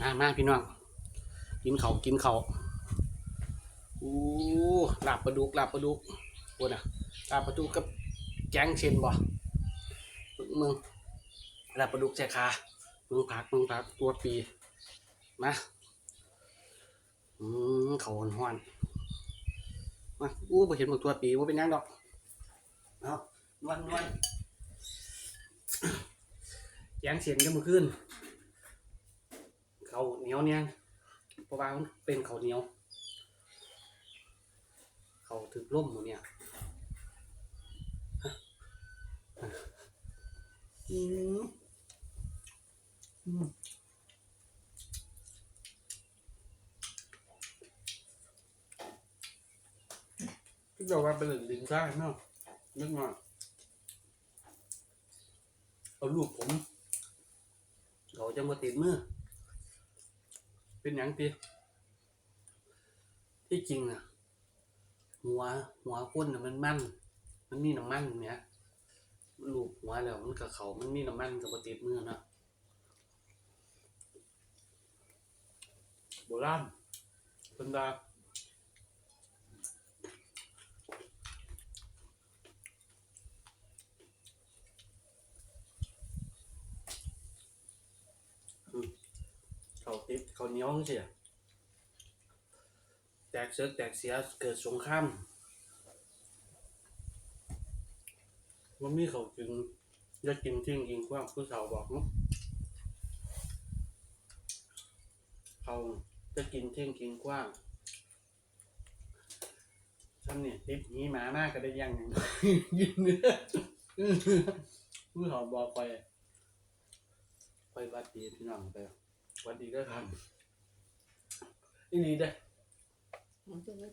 มามาพี่น้อง กินเขากินเขาอู้ลาบปลาดุกลาบปลาดุกโอ้น่ะลาบปลาดุกกับแกงเชนบ่มึงมึงลาบปลาดุกแจคามึงพักมึงพักตัวปี มาอืมเขาห้อนมาอู้บ่เห็นบักตัวปีว่าเป็นยังดอกเอานวลนวลแกงเชนก็มือขึ้น เขาเหนียวเนี่ยเพราะว่ามันเป็นเขาเหนียว เขาถึกล่มหมดเนี่ยอืมอืมที่บอกว่าเป็นหนึ่งดินได้เนาะนึกมาเอาลูกผม เขาจะมาติดมือ เป็นอย่างตีที่จริงอะหัวหัวคนน่ะมันมันมันมีน้ำมันเนี่ยลูบหัวแล้วมันกับเขามันมีน้ำมันกับปติดมือเนาะโบราณคนดาอืม เขาเหนียวเสียแตกเสือกแตกเสียเกิดสงครามมันมีเขากินจะกินทิ้งกินกว้างผู้สาวบอกเนาะเขาจะกินทิ้งกินกว้างฉันเนี่ยติดหนีหมามากก็ได้ยังหนึ่งกินเนื้อผู้สาวบอกไปไปวัดดีพี่น้องไป วัดดีก็ทำอีนี่เด้อมันจะไม่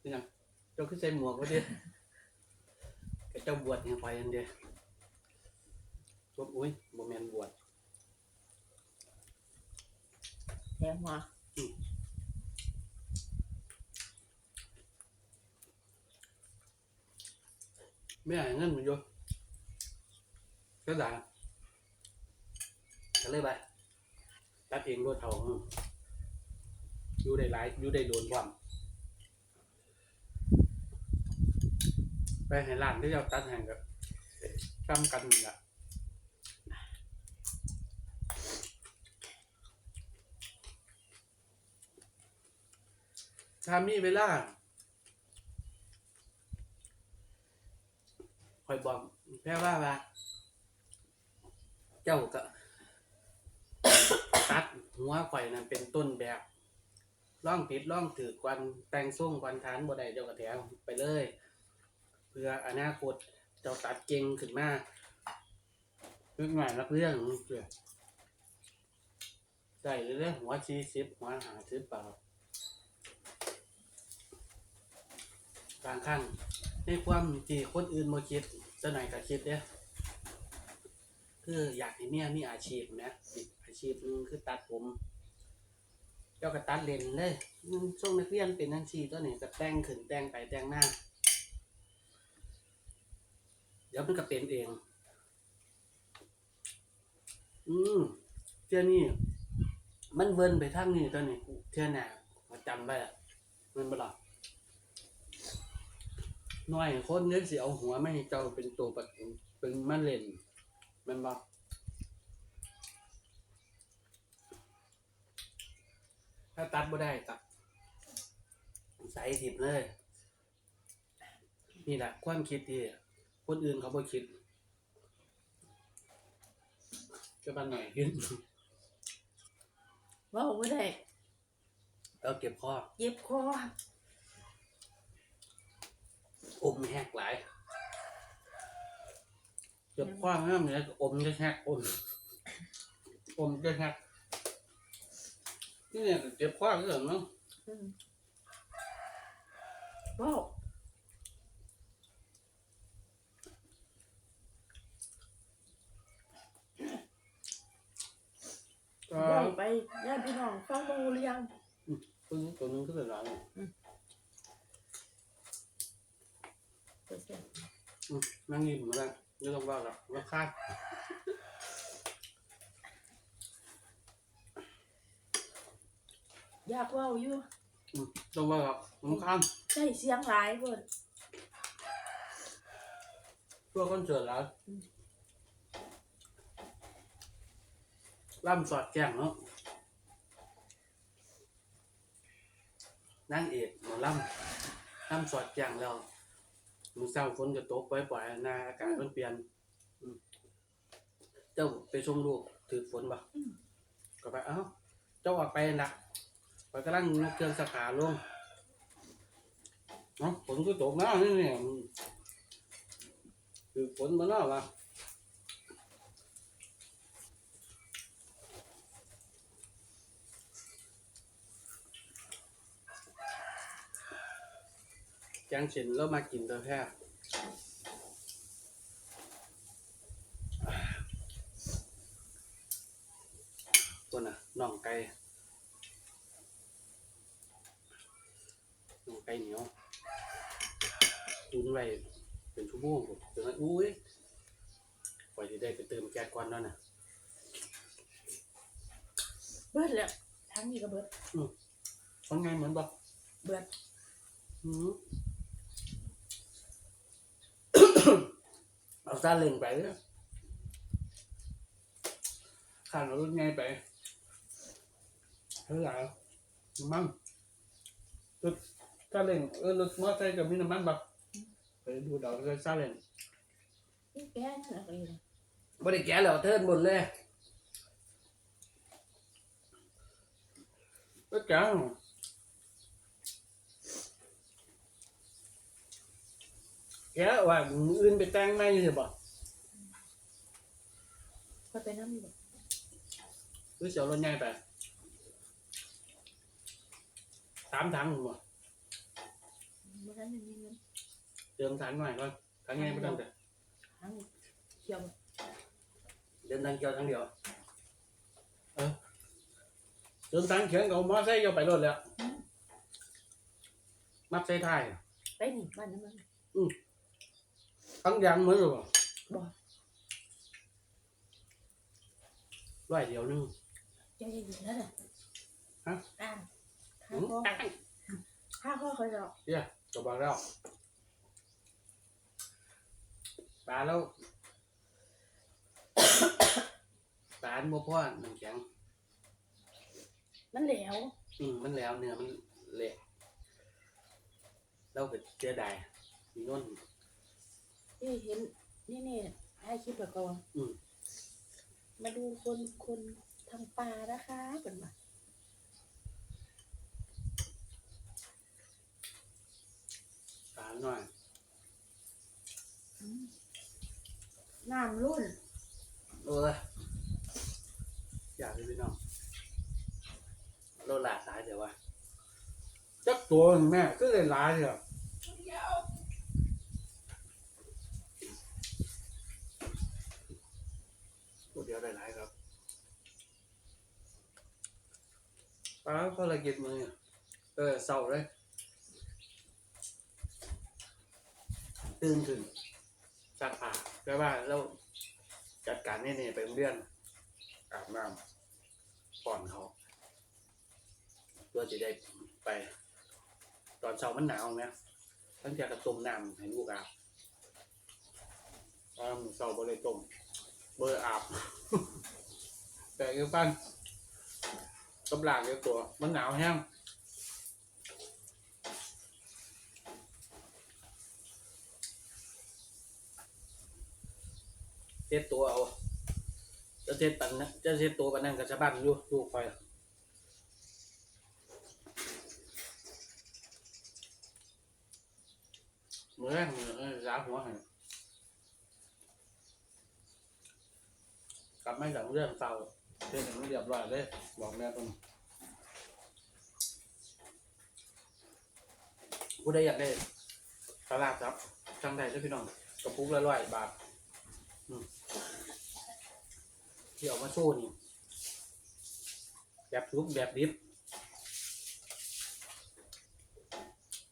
นี่ยังเจ้าคือใส่หมวกวะเดียกับเจ้าบวชเนี่ยไปอันเดียบวชอุ้ยบ่แมนบวชแย่มาไม่ให้เงินมันโยก็ด่า ก็เลยไปตัดเองรถเขาอืมอยู่ได้หลายอยู่ได้โดนความไปให้ร้านที่เราตัดแห่งกับจำกันนี่ละถ้ามีเวลาคอยบอกแค่ว่าว่า เจ้าก็ ตัดหัวข่อยนั่นเป็นต้นแบบร่องผิดร่องถือกวันแต่งส่งวันทานบ่ได้เจ้าก็แถวไปเลย เพื่ออนาคตเจ้าตัดเก่งขึ้นมาเรื่องงานรักเรื่องเพื่อได้เรื่องหัวชีสิบหัวหาสิบเปล่าบางครั้งในความที่คนอื่นมาคิดเจะไหนอยก็คิดเนี่ยคืออยากให้เมียมีอาชีพนะ อาชีพหนึงคือตัดผม เจ้าก็ตัดเลนเลยช่วงนักเรียนเป็นนักชีตัวนี้ก็แต่งขึ้นแต่งไปแต่งหน้า เดี๋ยวมันก็เป็นเอง อืมเจ้านี่มันเวินไปทางนี้ตัวนี้เท่าน่ะมาจำไว้อะมันบ่หรอกน้อยคนนึกสิเอาหัวไม่ให้เจ้าเป็นตัวปัดเป็นมะเร็งแมันบอก ถ้าตัดบ่ได้ตัดใส่ถิบเลย นี่แหละความคิดที่คนอื่นเขาบ่คิดก็บ้านหน่อยขึ้นว่าไม่ได้แล้วเก็บข้อเย็บคออมแหกหลายเก็บข้อห้ามเนี่ยอมจะแหกอมอมจะแหก นี่เนี่ยเจ็บข้อก็เหรอเนาะอืมว้าวก็ว้าวไปญาติพี่น้องฟังบงหรือยังตัวนี้ตัวนึงก็จะหลังเดี๋ยวเสร็จนั่งยิ้มมาแล้วไม่ต้องว่าหรอกว่าคาด อยากเว่าอยู่อืมต้องว่าครับผมข้ามใช่เสียงหลายเพิ่นเพื่อคอนเสิร์ตแล้วอืมล่ำสอดแจ้งเนาะนั่งเอกหมอล่ำล่ำสอดแจ้งแล้วมือเศร้าฝนจะตกปล่อยๆหน้าอากาศมันเปลี่ยนอืมเจ้าไปชมลูกถือฝนบ่อืมก็ไปเอ้าเจ้าออกไปนะ ไปกำลังยกเครื่องสกัดลงเนาะฝนก็ตกนะนี่เนี่ยคือฝนมาแล้ววะแกงเส้นแล้วมากินตัวแค่ตัวน่ะน่องไก่น่องไก่เหนียว ตุนไว้เป็นชั่วโมงผมจนว่าอุ้ยปล่อยที่ได้ไปเติมแก๊สก่อนแล้วน่ะเบิดแล้วทั้งนี้ก็เบิดคนไงเหมือนบอกเบิดอืม เอาซาเล็งไปเลยข้างเอารถไงไปเท่าไหร่มั่งรถซาเล็งเออรถมอเตอร์ไซค์กับมีน้ำมันบัก ไปดูดอกเลยซาเล็งนี่แก่นั่นอะไรนะบ่ได้แก่แล้วเทิร์นหมดเลยก็แก่แก่ว่ามืออื่นไปแต่งไม่ใช่ป่ะก็ไปน้ำอยู่บ่หรือเสียวรถใหญ่ไปสามถังหมดเมื่อนั้นยังมีเงิน เติมถังหน่อยก่อนถังใหญ่ไม่ต้องแต่ทั้งเที่ยวบ่เดินทางเกี่ยวทั้งเดียว เออเดินทางเขียงกับมอไซค์ก็ไปรถแล้ว มัดใส่ท้ายไปนี่บ้านนั้นมันทั้งยางเหมือนหรือเปล่าบ่ร้อยเดียวนึงใจเย็นๆนั่นน่ะฮะอ่าข้าอืมพ่อข้าพ่อเคยหรอกเนี่ยก็บอกแล้ว ตาแล้วตาอันบ่พ่อหนึ่งแข็งมันแหลวอืมมันแล้วเนื้อมันเละเราก็เสียดายมีโน่นเอ้ยเห็นนี่นี่ถ่ายคลิปแล้วก็อืม มาดูคนคนทำปลานะคะเป็นว่าตาหน่อย น้ำรุ่นเอออยากให้พี่น้องเราหลาสายเดี๋ยวว่าจักตัวหนึ่งแม่ก็เลยหลายเถอะตัวเดียวได้หลายครับป้าภารกิจมือเนี่ยเออเศร้าเลยตื่นขึ้น แปลว่าเราจัดการนี่นี่ไปโรงเรียนอาบน้ำป้อนเขาเพื่อจะได้ไป ตอนเช้ามันหนาวเนี่ยตั้งแต่กระต้มน้ำให้ลูกอาบตอนเช้าบ่ได้ต้มเบอร์อาบ แต่คือปั้นกำลังเดียวตัวมันหนาวแห้ง เซ็ตตัวเอาจะเซ็ตปันนะจะเซ็ตตัวปันนั่นกับชาวบ้านอยู่ลูกคอยมือแรกมือเออร้าหัวให้กลับไม่หลังเรื่องเศร้าเซ็ตให้มันเรียบร้อยเลยบอกแม่ตรงผู้ใดอยากได้ตลาดครับจังใดเด้อพี่น้องกระปุกละร้อยบาท ที่เออกมาโชว์นี่แบบทุกแบบดิบ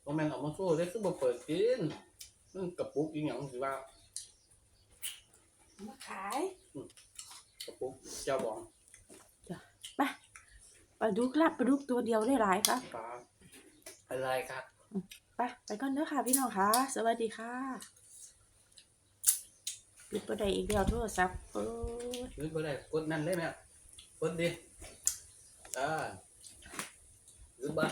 ก็แม่นเออกมาโชว์ได้คือบ่เปิดกินมันกระปุกอีหยังสิว่ามาขายกระปุกเจ้าบองไปลาดุกลาบปลาดุกตัวเดียวได้หลายครับปลาอะไรครับไปไปก่อนเด้อค่ะพี่น้องค่ะ สวัสดีค่ะ ปิดประเดี๋ยวอีกเดียวโทรศัพท์เปิดนึกไปได้กดนั่นเลยไหมกดดิอ่าหยุดบ้า